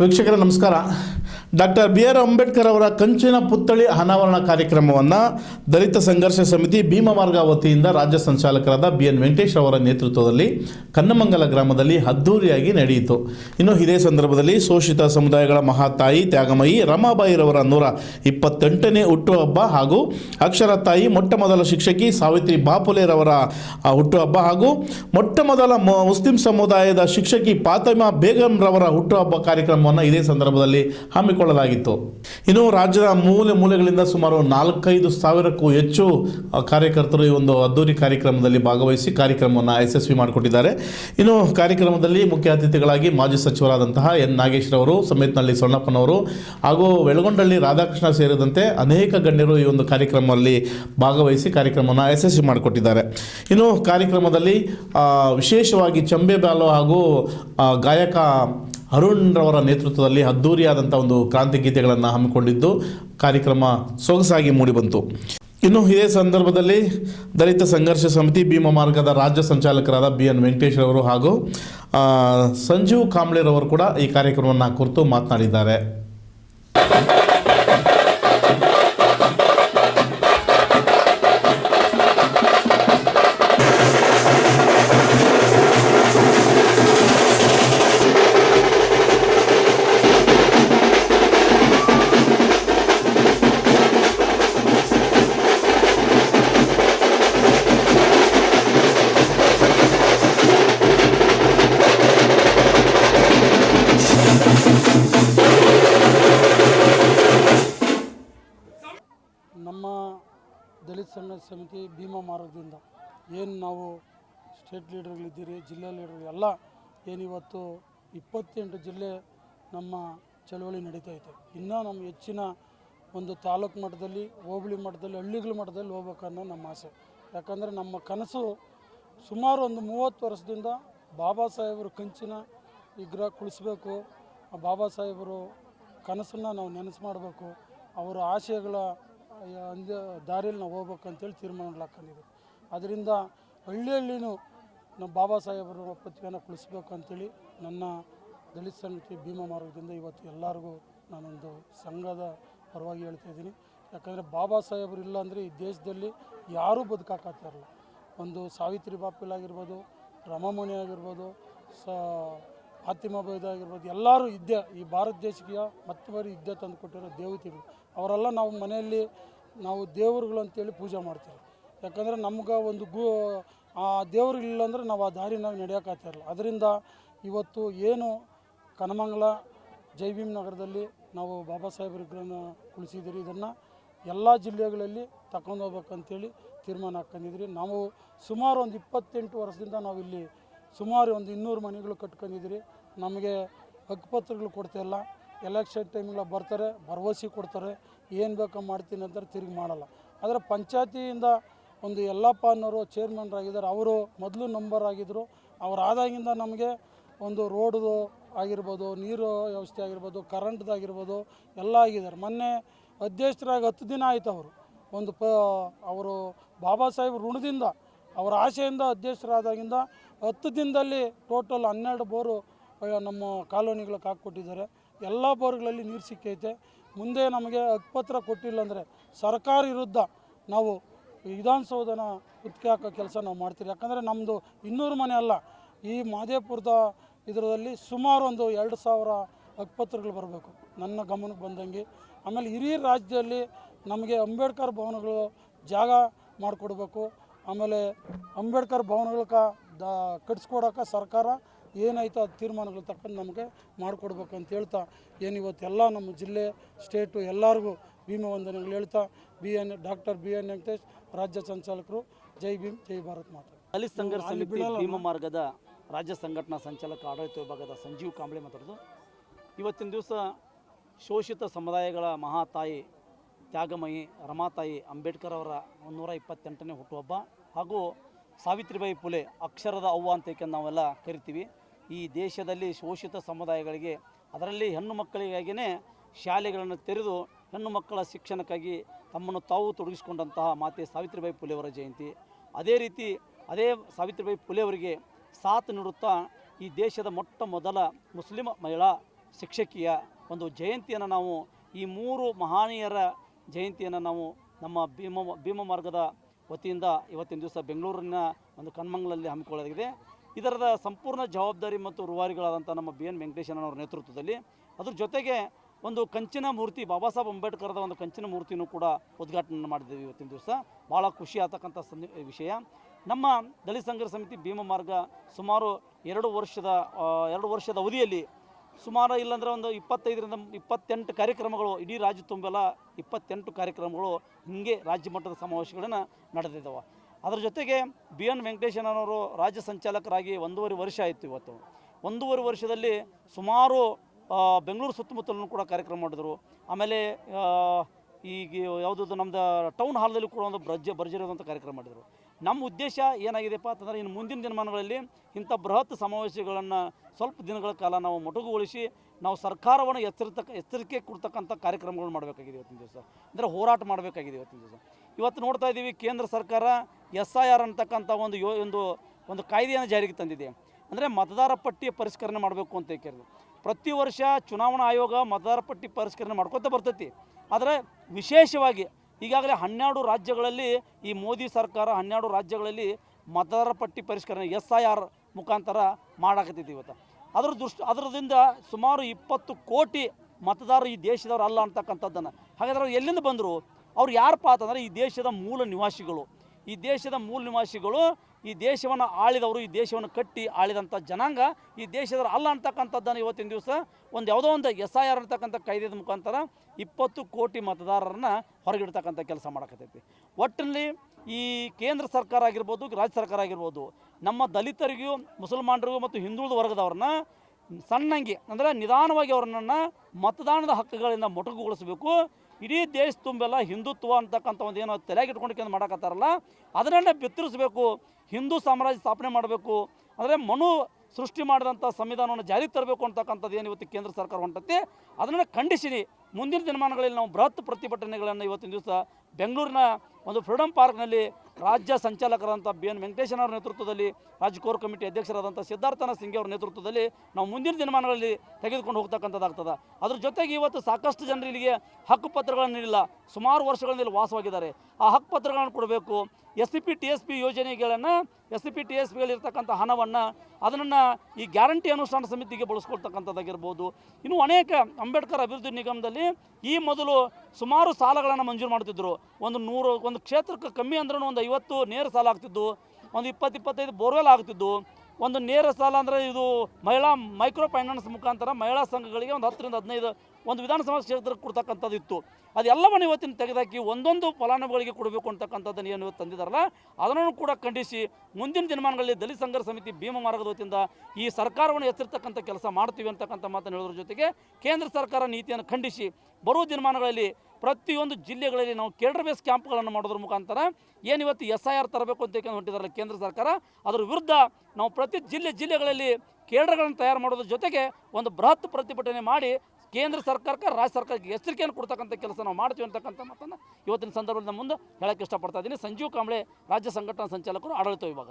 ವೀಕ್ಷಕರ, ನಮಸ್ಕಾರ. Doctor B R Ambedkar ಅವರ ಕಂಚಿನ ಪುತ್ಥಳಿ ಅನಾವರಣ ಕಾರ್ಯಕ್ರಮವನ್ನು ದಲಿತ ಸಂಘರ್ಷ ಸಮಿತಿ ಭೀಮಮಾರ್ಗ ವತಿಯಿಂದ ರಾಜ್ಯ ಸಂಚಾಲಕರಾದ ಬಿ ಎನ್ ವೆಂಕಟೇಶ್ ಅವರ ನೇತೃತ್ವದಲ್ಲಿ ಕನ್ನಮಂಗಲ ಗ್ರಾಮದಲ್ಲಿ ಅದ್ದೂರಿಯಾಗಿ ನಡೆಯಿತು. ಇನ್ನು ಇದೇ ಸಂದರ್ಭದಲ್ಲಿ ಶೋಷಿತ ಸಮುದಾಯಗಳ ಮಹಾತಾಯಿ ತ್ಯಾಗಮಯಿ ರಮಾಬಾಯಿರವರ ನೂರ ಇಪ್ಪತ್ತೆಂಟನೇ ಹುಟ್ಟುಹಬ್ಬ ಹಾಗೂ ಅಕ್ಷರ ತಾಯಿ ಮೊಟ್ಟ ಮೊದಲ ಶಿಕ್ಷಕಿ ಸಾವಿತ್ರಿ ಬಾಪುಲೆರವರ ಹುಟ್ಟುಹಬ್ಬ ಹಾಗೂ ಮೊಟ್ಟ ಮೊದಲ ಮುಸ್ಲಿಂ ಸಮುದಾಯದ ಶಿಕ್ಷಕಿ ಪಾತಮಾ ಬೇಗಂರವರ ಹುಟ್ಟುಹಬ್ಬ ಹುಟ್ಟುಹಬ್ಬ ಕಾರ್ಯಕ್ರಮವನ್ನು ಇದೇ ಸಂದರ್ಭದಲ್ಲಿ ಹಮ್ಮಿಕೊಳ್ಳಲಾಗಿತ್ತು. ಇನ್ನು ರಾಜ್ಯದ ಮೂಲೆ ಮೂಲೆಗಳಿಂದ ಸುಮಾರು ನಾಲ್ಕೈದು ಸಾವಿರಕ್ಕೂ ಹೆಚ್ಚು ಕಾರ್ಯಕರ್ತರು ಈ ಒಂದು ಅದ್ದೂರಿ ಕಾರ್ಯಕ್ರಮದಲ್ಲಿ ಭಾಗವಹಿಸಿ ಕಾರ್ಯಕ್ರಮವನ್ನು ಯಶಸ್ವಿ ಮಾಡಿಕೊಟ್ಟಿದ್ದಾರೆ. ಇನ್ನು ಕಾರ್ಯಕ್ರಮದಲ್ಲಿ ಮುಖ್ಯ ಅತಿಥಿಗಳಾಗಿ ಮಾಜಿ ಸಚಿವರಾದಂತಹ ಎನ್. ನಾಗೇಶ್ರವರು ಸಮೇತನಹಳ್ಳಿ ಸೊಣ್ಣಪ್ಪನವರು ಹಾಗೂ ಬೆಳಗೊಂಡಳ್ಳಿ ರಾಧಾಕೃಷ್ಣ ಸೇರಿದಂತೆ ಅನೇಕ ಗಣ್ಯರು ಈ ಒಂದು ಕಾರ್ಯಕ್ರಮದಲ್ಲಿ ಭಾಗವಹಿಸಿ ಕಾರ್ಯಕ್ರಮವನ್ನು ಯಶಸ್ವಿ ಮಾಡಿಕೊಟ್ಟಿದ್ದಾರೆ. ಇನ್ನು ಕಾರ್ಯಕ್ರಮದಲ್ಲಿ ವಿಶೇಷವಾಗಿ ಚಂಬೆ ಬಾಲು ಹಾಗೂ ಗಾಯಕ ಅರುಣ್ ರವರ ನೇತೃತ್ವದಲ್ಲಿ ಅದ್ದೂರಿಯಾದಂಥ ಒಂದು ಕ್ರಾಂತಿ ಗೀತೆಗಳನ್ನು ಹಮ್ಮಿಕೊಂಡಿದ್ದು ಕಾರ್ಯಕ್ರಮ ಸೊಗಸಾಗಿ ಮೂಡಿಬಂತು ಇನ್ನು ಇದೇ ಸಂದರ್ಭದಲ್ಲಿ ದಲಿತ ಸಂಘರ್ಷ ಸಮಿತಿ ಭೀಮ ಮಾರ್ಗದ ರಾಜ್ಯ ಸಂಚಾಲಕರಾದ ಬಿ ಎನ್ ವೆಂಕಟೇಶ್ ಅವರು ಹಾಗೂ ಸಂಜೀವ್ ಕಾಂಬ್ಳೆರವರು ಕೂಡ ಈ ಕಾರ್ಯಕ್ರಮವನ್ನು ಕುರಿತು ಮಾತನಾಡಿದ್ದಾರೆ. ಭೀಮಾ ಮಾರ್ಗದಿಂದ ಏನು ನಾವು ಸ್ಟೇಟ್ ಲೀಡರ್ಗಳಿದ್ದೀರಿ ಜಿಲ್ಲಾ ಲೀಡರ್ ಎಲ್ಲ ಏನಿವತ್ತು ಇಪ್ಪತ್ತೆಂಟು ಜಿಲ್ಲೆ ನಮ್ಮ ಚಳವಳಿ ನಡೀತಾ ಐತೆ ಇನ್ನೂ ನಮ್ಮ ಹೆಚ್ಚಿನ ಒಂದು ತಾಲೂಕು ಮಟ್ಟದಲ್ಲಿ, ಹೋಬಳಿ ಮಟ್ಟದಲ್ಲಿ, ಹಳ್ಳಿಗಳ ಮಟ್ಟದಲ್ಲಿ ಹೋಗ್ಬೇಕನ್ನೋ ನಮ್ಮ ಆಸೆ. ಯಾಕಂದರೆ ನಮ್ಮ ಕನಸು ಸುಮಾರು ಒಂದು ಮೂವತ್ತು ವರ್ಷದಿಂದ ಬಾಬಾ ಸಾಹೇಬರು ಕಂಚಿನ ವಿಗ್ರಹ ಕುಳಿಸ್ಬೇಕು. ಬಾಬಾ ಸಾಹೇಬರು ಕನಸನ್ನು ನಾವು ನೆನೆಸು ಮಾಡಬೇಕು. ಅವರ ಆಶಯಗಳ ಅಂದ ದಾರಿಯಲ್ಲಿ ನಾವು ಹೋಗ್ಬೇಕಂತೇಳಿ ತೀರ್ಮಾನ ಹಾಕೊಂಡಿದ್ದೀವಿ ಅದರಿಂದ ಹಳ್ಳಿಯಲ್ಲಿನೂ ನಮ್ಮ ಬಾಬಾ ಸಾಹೇಬರ ಪ್ರತಿಭೆಯನ್ನು ಕುಳಿಸ್ಬೇಕು ಅಂತೇಳಿ ನನ್ನ ದಲಿತ ಸಮಿತಿ ಭೀಮಾ ಮಾರ್ಗದಿಂದ ಇವತ್ತು ಎಲ್ಲರಿಗೂ ನಾನೊಂದು ಸಂಘದ ಪರವಾಗಿ ಹೇಳ್ತಾ ಇದ್ದೀನಿ. ಯಾಕಂದರೆ ಬಾಬಾ ಸಾಹೇಬರು ಇಲ್ಲ ಅಂದರೆ ಈ ದೇಶದಲ್ಲಿ ಯಾರೂ ಬದುಕಾಕತ್ತಿರಲ್ಲ ಒಂದು ಸಾವಿತ್ರಿ ಬಾಪಿಲ್ ಆಗಿರ್ಬೋದು, ರಮಾಮಣಿ ಆಗಿರ್ಬೋದು, ಸ, ಫಾತಿಮಾ ಬೈದ ಆಗಿರ್ಬೋದು, ಎಲ್ಲರೂ ಇದ್ದೆ ಈ ಭಾರತ ದೇಶಕ್ಕೆ ಮತ್ತೆ ಬರೀ ಇದ್ದೆ ತಂದುಕೊಟ್ಟಿರೋ ದೇವತೆಗಳು. ಅವರೆಲ್ಲ ನಾವು ಮನೆಯಲ್ಲಿ ನಾವು ದೇವರುಗಳು ಅಂತೇಳಿ ಪೂಜೆ ಮಾಡ್ತೀವಿ. ಯಾಕಂದರೆ ನಮ್ಗೆ ಒಂದು ಗು, ಆ ದೇವ್ರುಗಳಿಲ್ಲ ಅಂದರೆ ನಾವು ಆ ದಾರಿ ನಾವು ನಡೆಯೋಕ್ಕಾಗ್ತಿರಲ್ಲ ಅದರಿಂದ ಇವತ್ತು ಏನು ಕನಮಂಗಲ, ಜೈ ಭೀಮ್ ನಗರದಲ್ಲಿ ನಾವು ಬಾಬಾ ಸಾಹೇಬ್ ವಿಗ್ರಹನ ಕುಳಿಸಿದ್ದೀರಿ. ಇದನ್ನು ಎಲ್ಲ ಜಿಲ್ಲೆಗಳಲ್ಲಿ ತಗೊಂಡು ಹೋಗ್ಬೇಕಂತೇಳಿ ತೀರ್ಮಾನ ಹಾಕ್ಕೊಂಡಿದ್ರಿ ನಾವು ಸುಮಾರು ಒಂದು ಇಪ್ಪತ್ತೆಂಟು ವರ್ಷದಿಂದ ನಾವು ಇಲ್ಲಿ ಸುಮಾರು ಒಂದು ಇನ್ನೂರು ಮನೆಗಳು ಕಟ್ಕೊಂಡಿದ್ದೀರಿ. ನಮಗೆ ಹಕ್ಕುಪತ್ರಗಳು ಕೊಡ್ತಾಯಿಲ್ಲ ಎಲೆಕ್ಷನ್ ಟೈಮಿಗೆ ಬರ್ತಾರೆ, ಭರವಸೆ ಕೊಡ್ತಾರೆ, ಏನು ಬೇಕೋ ಮಾಡ್ತೀನಿ ಅಂತಾರೆ ತಿರುಗಿ ಮಾಡಲ್ಲ. ಆದರೆ ಪಂಚಾಯತಿಯಿಂದ ಒಂದು ಯಲ್ಲಪ್ಪ ಅನ್ನೋರು ಚೇರ್ಮನ್ರಾಗಿದ್ದಾರೆ ಅವರು ಮೊದಲು ನಂಬರ್ ಆಗಿದ್ದರು ಅವರಾದಾಗಿಂದ ನಮಗೆ ಒಂದು ರೋಡ್ದು ಆಗಿರ್ಬೋದು, ನೀರು ವ್ಯವಸ್ಥೆ ಆಗಿರ್ಬೋದು ಕರೆಂಟ್ದಾಗಿರ್ಬೋದು ಎಲ್ಲ ಆಗಿದ್ದಾರೆ. ಮೊನ್ನೆ ಅಧ್ಯಕ್ಷರಾಗಿ ಹತ್ತು ದಿನ ಆಯ್ತು ಅವರು. ಒಂದು ಪ, ಅವರು ಬಾಬಾ ಸಾಹೇಬ್ ಋಣದಿಂದ, ಅವರ ಆಸೆಯಿಂದ ಅಧ್ಯಕ್ಷರಾದಾಗಿಂದ ಹತ್ತು ದಿನದಲ್ಲಿ ಟೋಟಲ್ ಹನ್ನೆರಡು ಬೋರು ನಮ್ಮ ಕಾಲೋನಿಗಳಿಗೆ ಹಾಕ್ಕೊಟ್ಟಿದ್ದಾರೆ. ಎಲ್ಲ ಬೋರ್ಗಳಲ್ಲಿ ನೀರು ಸಿಕ್ಕೈತೆ. ಮುಂದೆ ನಮಗೆ ಹಕ್ಕುಪತ್ರ ಕೊಟ್ಟಿಲ್ಲ ಅಂದರೆ ಸರ್ಕಾರ ವಿರುದ್ಧ ನಾವು ವಿಧಾನಸೌಧನ ಕುತ್ತಿಗೆ ಹಾಕೋ ಕೆಲಸ ನಾವು ಮಾಡ್ತೀವಿ ಯಾಕಂದರೆ ನಮ್ಮದು ಇನ್ನೂರು ಮನೆ ಅಲ್ಲ. ಈ ಮಾದೇಪುರದ ಇದರಲ್ಲಿ ಸುಮಾರು ಒಂದು ಎರಡು ಸಾವಿರ ಹಕ್ಕುಪತ್ರಗಳು ಬರಬೇಕು. ನನ್ನ ಗಮನಕ್ಕೆ ಬಂದಂಗೆ. ಆಮೇಲೆ ಹಿರಿಯ ರಾಜ್ಯದಲ್ಲಿ ನಮಗೆ ಅಂಬೇಡ್ಕರ್ ಭವನಗಳು ಜಾಗ ಮಾಡಿಕೊಡ್ಬೇಕು. ಆಮೇಲೆ ಅಂಬೇಡ್ಕರ್ ಭವನಗಳ ದ ಕಟ್ಸ್ಕೊಡೋಕೆ ಸರ್ಕಾರ ಏನಾಯ್ತು ಅದು ತೀರ್ಮಾನಗಳು ತಕ್ಕಂಡು ನಮಗೆ ಮಾಡಿಕೊಡ್ಬೇಕು ಅಂತ ಹೇಳ್ತಾ ಏನು ಇವತ್ತೆಲ್ಲ ನಮ್ಮ ಜಿಲ್ಲೆ ಸ್ಟೇಟು ಎಲ್ಲರಿಗೂ ಭೀಮ ವಂದನೆಗಳು ಹೇಳ್ತಾ B N doctor B N Venkatesh ರಾಜ್ಯ ಸಂಚಾಲಕರು ಜೈ ಭೀಮ್ ಜೈ ಭಾರತ್ ಮಾತಾ. ದಲಿತ ಸಂಘರ್ಷ ಸಮಿತಿ ಭೀಮ ಮಾರ್ಗದ ರಾಜ್ಯ ಸಂಘಟನಾ ಸಂಚಾಲಕ ಆಡಳಿತ ವಿಭಾಗದ ಸಂಜೀವ್ ಕಾಂಬ್ಳೆ ಮಾತಾಡೋದು. ಇವತ್ತಿನ ದಿವಸ ಶೋಷಿತ ಸಮುದಾಯಗಳ ಮಹಾತಾಯಿ ತ್ಯಾಗಮಯಿ ರಮಾತಾಯಿ ಅಂಬೇಡ್ಕರ್ ಅವರ ನೂರ ಇಪ್ಪತ್ತೆಂಟನೇ ಹುಟ್ಟುಹಬ್ಬ ಹಾಗೂ ಸಾವಿತ್ರಿಬಾಯಿ ಪುಲೆ ಅಕ್ಷರದ ಅವ್ವ ಅಂತ ನಾವೆಲ್ಲ ಕರಿತೀವಿ. ಈ ದೇಶದಲ್ಲಿ ಶೋಷಿತ ಸಮುದಾಯಗಳಿಗೆ, ಅದರಲ್ಲಿ ಹೆಣ್ಣು ಮಕ್ಕಳಿಗಾಗಿಯೇ ಶಾಲೆಗಳನ್ನು ತೆರೆದು ಹೆಣ್ಣು ಮಕ್ಕಳ ಶಿಕ್ಷಣಕ್ಕಾಗಿ ತಮ್ಮನ್ನು ತಾವು ತೊಡಗಿಸಿಕೊಂಡಂತಹ ಮಾತೆ ಸಾವಿತ್ರಿಬಾಯಿ ಪುಲೆಯವರ ಜಯಂತಿ. ಅದೇ ರೀತಿ ಅದೇ ಸಾವಿತ್ರಿಬಾಯಿ ಫುಲೆ ಅವರಿಗೆ ಸಾಥ್ ನೀಡುತ್ತಾ ಈ ದೇಶದ ಮೊಟ್ಟ ಮೊದಲ ಮುಸ್ಲಿಂ ಮಹಿಳಾ ಶಿಕ್ಷಕಿಯ ಒಂದು ಜಯಂತಿಯನ್ನು ನಾವು, ಈ ಮೂರು ಮಹಾನೀಯರ ಜಯಂತಿಯನ್ನು ನಾವು ನಮ್ಮ ಭೀಮ ಭೀಮ ಮಾರ್ಗದ ವತಿಯಿಂದ ಇವತ್ತಿನ ದಿವಸ ಬೆಂಗಳೂರಿನ ಒಂದು ಕಣ್ಮಂಗ್ಲಲ್ಲಿ ಹಮ್ಮಿಕೊಳ್ಳಲಾಗಿದೆ. ಇದರದ ಸಂಪೂರ್ಣ ಜವಾಬ್ದಾರಿ ಮತ್ತು ರೂವಾರಿಗಳಾದಂಥ ನಮ್ಮ ಬಿ ಎನ್ ವೆಂಕಟೇಶನವರ ನೇತೃತ್ವದಲ್ಲಿ. ಅದ್ರ ಜೊತೆಗೆ ಒಂದು ಕಂಚಿನ ಮೂರ್ತಿ, ಬಾಬಾ ಸಾಹೇಬ್ ಅಂಬೇಡ್ಕರ್ದ ಒಂದು ಕಂಚಿನ ಮೂರ್ತಿನೂ ಕೂಡ ಉದ್ಘಾಟನೆ ಮಾಡಿದ್ದೇವೆ ಇವತ್ತಿನ ದಿವಸ. ಭಾಳ ಖುಷಿ ಆಗ್ತಕ್ಕಂಥ ವಿಷಯ. ನಮ್ಮ ದಲಿತ ಸಂಘರ್ಷ ಸಮಿತಿ ಭೀಮ ಮಾರ್ಗ ಸುಮಾರು ಎರಡು ವರ್ಷದ ಎರಡು ವರ್ಷದ ಅವಧಿಯಲ್ಲಿ ಸುಮಾರು ಇಲ್ಲಾಂದರೆ ಒಂದು ಇಪ್ಪತ್ತೈದರಿಂದ ಇಪ್ಪತ್ತೆಂಟು ಕಾರ್ಯಕ್ರಮಗಳು, ಇಡೀ ರಾಜ್ಯ ತುಂಬೆಲ್ಲ ಇಪ್ಪತ್ತೆಂಟು ಕಾರ್ಯಕ್ರಮಗಳು ಹಿಂಗೆ ರಾಜ್ಯ ಮಟ್ಟದ ಸಮಾವೇಶಗಳನ್ನು ನಡೆದಿದ್ದಾವೆ. ಅದರ ಜೊತೆಗೆ ಬಿ ಎನ್ ವೆಂಕಟೇಶನವರು ರಾಜ್ಯ ಸಂಚಾಲಕರಾಗಿ ಒಂದೂವರೆ ವರ್ಷ ಆಯಿತು ಇವತ್ತು. ಒಂದೂವರೆ ವರ್ಷದಲ್ಲಿ ಸುಮಾರು ಬೆಂಗಳೂರು ಸುತ್ತಮುತ್ತಲೂ ಕೂಡ ಕಾರ್ಯಕ್ರಮ ಮಾಡಿದರು. ಆಮೇಲೆ ಈಗ ಯಾವುದದು ನಮ್ಮದು ಟೌನ್ ಹಾಲ್ದಲ್ಲಿ ಕೂಡ ಒಂದು ಬ್ರಜ್ ಭರ್ಜರಿಯಾದಂಥ ಕಾರ್ಯಕ್ರಮ ಮಾಡಿದರು. ನಮ್ಮ ಉದ್ದೇಶ ಏನಾಗಿದೆಪ್ಪ ಅಂತಂದರೆ ಇನ್ನು ಮುಂದಿನ ದಿನಮಾನಗಳಲ್ಲಿ ಇಂಥ ಬೃಹತ್ ಸಮಾವೇಶಗಳನ್ನು ಸ್ವಲ್ಪ ದಿನಗಳ ಕಾಲ ನಾವು ಮೊಟಕುಗೊಳಿಸಿ ನಾವು ಸರ್ಕಾರವನ್ನು ಎಚ್ಚರಿತಕ್ಕ, ಎಚ್ಚರಿಕೆ ಕೊಡ್ತಕ್ಕಂಥ ಕಾರ್ಯಕ್ರಮಗಳು ಮಾಡಬೇಕಾಗಿದೆ ಇವತ್ತಿನ ದಿವಸ. ಅಂದರೆ ಹೋರಾಟ ಮಾಡಬೇಕಾಗಿದೆ ಇವತ್ತಿನ ದಿವಸ. ಇವತ್ತು ನೋಡ್ತಾ ಇದ್ದೀವಿ ಕೇಂದ್ರ ಸರ್ಕಾರ ಎಸ್ ಐ ಆರ್ ಅಂತಕ್ಕಂಥ ಒಂದು ಯೋ ಒಂದು ಒಂದು ಕಾಯ್ದೆಯನ್ನು ಜಾರಿಗೆ ತಂದಿದೆ. ಅಂದರೆ ಮತದಾರ ಪಟ್ಟಿ ಪರಿಷ್ಕರಣೆ ಮಾಡಬೇಕು ಅಂತ ಕೇಳಿದ್ರು. ಪ್ರತಿ ವರ್ಷ ಚುನಾವಣಾ ಆಯೋಗ ಮತದಾರ ಪಟ್ಟಿ ಪರಿಷ್ಕರಣೆ ಮಾಡ್ಕೊತ ಬರ್ತೈತಿ. ಆದರೆ ವಿಶೇಷವಾಗಿ ಈಗಾಗಲೇ ಹನ್ನೆರಡು ರಾಜ್ಯಗಳಲ್ಲಿ ಈ ಮೋದಿ ಸರ್ಕಾರ ಹನ್ನೆರಡು ರಾಜ್ಯಗಳಲ್ಲಿ ಮತದಾರ ಪಟ್ಟಿ ಪರಿಷ್ಕರಣೆ ಎಸ್ ಐ ಆರ್ ಮುಖಾಂತರ ಮಾಡಾಕತ್ತೈತಿ ಇವತ್ತು. ಅದ್ರ ದೃಷ್ಟಿ ಅದರದಿಂದ ಸುಮಾರು ಇಪ್ಪತ್ತು ಕೋಟಿ ಮತದಾರರು ಈ ದೇಶದವರು ಅಲ್ಲ ಅಂತಕ್ಕಂಥದ್ದನ್ನು ಹಾಗಾದ್ರೆ ಅವ್ರು ಎಲ್ಲಿಂದ ಬಂದರು? ಅವ್ರು ಯಾರಪ್ಪ ಅಂತಂದರೆ ಈ ದೇಶದ ಮೂಲ ನಿವಾಸಿಗಳು. ಈ ದೇಶದ ಮೂಲ ನಿವಾಸಿಗಳು ಈ ದೇಶವನ್ನು ಆಳಿದವರು, ಈ ದೇಶವನ್ನು ಕಟ್ಟಿ ಆಳಿದಂಥ ಜನಾಂಗ, ಈ ದೇಶದವರು ಅಲ್ಲ ಅಂತಕ್ಕಂಥದ್ದನ್ನು ಇವತ್ತಿನ ದಿವಸ ಒಂದು ಯಾವುದೋ ಒಂದು ಎಸ್ ಐ ಆರ್ ಅಂತಕ್ಕಂಥ ಕಾಯ್ದೆದ ಮುಖಾಂತರ ಇಪ್ಪತ್ತು ಕೋಟಿ ಮತದಾರರನ್ನ ಹೊರಗಿಡ್ತಕ್ಕಂಥ ಕೆಲಸ ಮಾಡಕತ್ತೈತಿ. ಒಟ್ಟಿನಲ್ಲಿ ಈ ಕೇಂದ್ರ ಸರ್ಕಾರ ಆಗಿರ್ಬೋದು, ರಾಜ್ಯ ಸರ್ಕಾರ ಆಗಿರ್ಬೋದು, ನಮ್ಮ ದಲಿತರಿಗೂ, ಮುಸಲ್ಮಾನರಿಗೂ ಮತ್ತು ಹಿಂದುಳಿದ ವರ್ಗದವ್ರನ್ನ ಸಣ್ಣಂಗೆ, ಅಂದರೆ ನಿಧಾನವಾಗಿ ಅವ್ರನ್ನ ಮತದಾನದ ಹಕ್ಕುಗಳಿಂದ ಮೊಟಕುಗೊಳಿಸಬೇಕು. ಇಡೀ ದೇಶ ತುಂಬೆಲ್ಲ ಹಿಂದುತ್ವ ಅಂತಕ್ಕಂಥ ಒಂದು ಏನೋ ತಲೆಗೆ ಇಟ್ಕೊಂಡು ಮಾಡಕತ್ತಾರಲ್ಲ ಅದನ್ನೇ ಬಿತ್ತರಿಸಬೇಕು. ಹಿಂದೂ ಸಾಮ್ರಾಜ್ಯ ಸ್ಥಾಪನೆ ಮಾಡಬೇಕು. ಅಂದರೆ ಮನು ಸೃಷ್ಟಿ ಮಾಡಿದಂಥ ಸಂವಿಧಾನವನ್ನು ಜಾರಿಗೆ ತರಬೇಕು ಅಂತಕ್ಕಂಥದ್ದು ಏನು ಇವತ್ತು ಕೇಂದ್ರ ಸರ್ಕಾರ ಹೊಂಟತ್ತೆ ಅದನ್ನು ಖಂಡಿಸಿರಿ. ಮುಂದಿನ ದಿನಮಾನಗಳಲ್ಲಿ ನಾವು ಬೃಹತ್ ಪ್ರತಿಭಟನೆಗಳನ್ನು ಇವತ್ತಿನ ದಿವಸ ಬೆಂಗಳೂರಿನ ಒಂದು ಫ್ರೀಡಮ್ ಪಾರ್ಕ್ನಲ್ಲಿ ರಾಜ್ಯ ಸಂಚಾಲಕರಾದಂಥ ಬಿ ಎನ್ ವೆಂಕಟೇಶನ್ ಅವರ ನೇತೃತ್ವದಲ್ಲಿ ರಾಜ್ಯ ಕೋರ್ ಕಮಿಟಿ ಅಧ್ಯಕ್ಷರಾದಂಥ ಸಿದ್ಧಾರ್ಥನ ಸಿಂಗ್ ಅವರ ನೇತೃತ್ವದಲ್ಲಿ ನಾವು ಮುಂದಿನ ದಿನಮಾನಗಳಲ್ಲಿ ತೆಗೆದುಕೊಂಡು ಹೋಗ್ತಕ್ಕಂಥದ್ದಾಗ್ತದೆ. ಅದ್ರ ಜೊತೆಗೆ ಇವತ್ತು ಸಾಕಷ್ಟು ಜನರು ಇಲ್ಲಿಗೆ ಹಕ್ಕುಪತ್ರಗಳನ್ನು ನೀಡಿಲ್ಲ. ಸುಮಾರು ವರ್ಷಗಳಿಂದ ಇಲ್ಲಿ ವಾಸವಾಗಿದ್ದಾರೆ. ಆ ಹಕ್ಕುಪತ್ರಗಳನ್ನು ಕೊಡಬೇಕು. S C P, T S P ಯೋಜನೆಗಳನ್ನು S C P, T S ಪಿಗಳಿರ್ತಕ್ಕಂಥ ಹಣವನ್ನು ಅದನ್ನು ಈ ಗ್ಯಾರಂಟಿ ಅನುಷ್ಠಾನ ಸಮಿತಿಗೆ ಬಳಸ್ಕೊಳ್ತಕ್ಕಂಥದ್ದಾಗಿರ್ಬೋದು. ಇನ್ನು ಅನೇಕ ಅಂಬೇಡ್ಕರ್ ಅಭಿವೃದ್ಧಿ ನಿಗಮದಲ್ಲಿ ಈ ಮೊದಲು ಸುಮಾರು ಸಾಲಗಳನ್ನು ಮಂಜೂರು ಮಾಡ್ತಿದ್ರು. ಒಂದು ನೂರು, ಒಂದು ಕ್ಷೇತ್ರಕ್ಕೆ ಕಮ್ಮಿ ಅಂದ್ರೂ ಒಂದು ಐವತ್ತು ನೇರ ಸಾಲ ಆಗ್ತಿದ್ದು ಒಂದು ಇಪ್ಪತ್ತು, ಇಪ್ಪತ್ತೈದು ಬೋರ್ವೆಲ್ ಆಗ್ತಿದ್ದು ಒಂದು ನೇರ ಸಾಲ ಅಂದರೆ ಇದು ಮಹಿಳಾ ಮೈಕ್ರೋ ಫೈನಾನ್ಸ್ ಮುಖಾಂತರ ಮಹಿಳಾ ಸಂಘಗಳಿಗೆ ಒಂದು ಹತ್ತರಿಂದ ಹದಿನೈದು ಒಂದು ವಿಧಾನಸಭಾ ಕ್ಷೇತ್ರಕ್ಕೆ ಕೊಡ್ತಕ್ಕಂಥದ್ದು ಇತ್ತು. ಅದೆಲ್ಲವನ್ನು ಇವತ್ತಿನ ತೆಗೆದಾಕಿ ಒಂದೊಂದು ಫಲಾನುಭವಿಗಳಿಗೆ ಕೊಡಬೇಕು ಅಂತಕ್ಕಂಥದ್ದನ್ನು ಏನು ಇವತ್ತು ತಂದಿದ್ದಾರಲ್ಲ, ಅದನ್ನು ಕೂಡ ಖಂಡಿಸಿ ಮುಂದಿನ ದಿನಮಾನಗಳಲ್ಲಿ ದಲಿತ ಸಂಘರ್ಷ ಸಮಿತಿ ಭೀಮ ಮಾರ್ಗದ ವತಿಯಿಂದ ಈ ಸರ್ಕಾರವನ್ನು ಎಚ್ಚರಿತಕ್ಕಂಥ ಕೆಲಸ ಮಾಡ್ತೀವಿ ಅಂತಕ್ಕಂಥ ಮಾತನ್ನು ಹೇಳೋದ್ರ ಜೊತೆಗೆ ಕೇಂದ್ರ ಸರ್ಕಾರ ನೀತಿಯನ್ನು ಖಂಡಿಸಿ ಬರುವ ದಿನಮಾನಗಳಲ್ಲಿ ಪ್ರತಿಯೊಂದು ಜಿಲ್ಲೆಗಳಲ್ಲಿ ನಾವು ಕೇಡರ್ ಬೇಸ್ ಕ್ಯಾಂಪ್ಗಳನ್ನು ಮಾಡೋದ್ರ ಮುಖಾಂತರ ಏನು ಇವತ್ತು ಎಸ್ ಐ ಆರ್ ತರಬೇಕು ಅಂತ ಏಕೆ ಹೊಂಟಿದಾರಲ್ಲ ಕೇಂದ್ರ ಸರ್ಕಾರ, ಅದರ ವಿರುದ್ಧ ನಾವು ಪ್ರತಿ ಜಿಲ್ಲೆ ಜಿಲ್ಲೆಗಳಲ್ಲಿ ಕೇಡರ್ಗಳನ್ನು ತಯಾರು ಮಾಡೋದ್ರ ಜೊತೆಗೆ ಒಂದು ಬೃಹತ್ ಪ್ರತಿಭಟನೆ ಮಾಡಿ ಕೇಂದ್ರ ಸರ್ಕಾರಕ್ಕೆ, ರಾಜ್ಯ ಸರ್ಕಾರಕ್ಕೆ ಎಚ್ಚರಿಕೆಯನ್ನು ಕೊಡ್ತಕ್ಕಂಥ ಕೆಲಸ ನಾವು ಮಾಡ್ತೀವಿ ಅಂತಕ್ಕಂಥ ಮಾತನ್ನು ಇವತ್ತಿನ ಸಂದರ್ಭದಲ್ಲಿ ಮುಂದೆ ಹೇಳಕ್ಕೆ ಇಷ್ಟಪಡ್ತಾ ಇದ್ದೀನಿ. ಸಂಜೀವ್ ಕಾಂಬ್ಳೆ, ರಾಜ್ಯ ಸಂಘಟನಾ ಸಂಚಾಲಕರು, ಆಡಳಿತ ವಿಭಾಗ.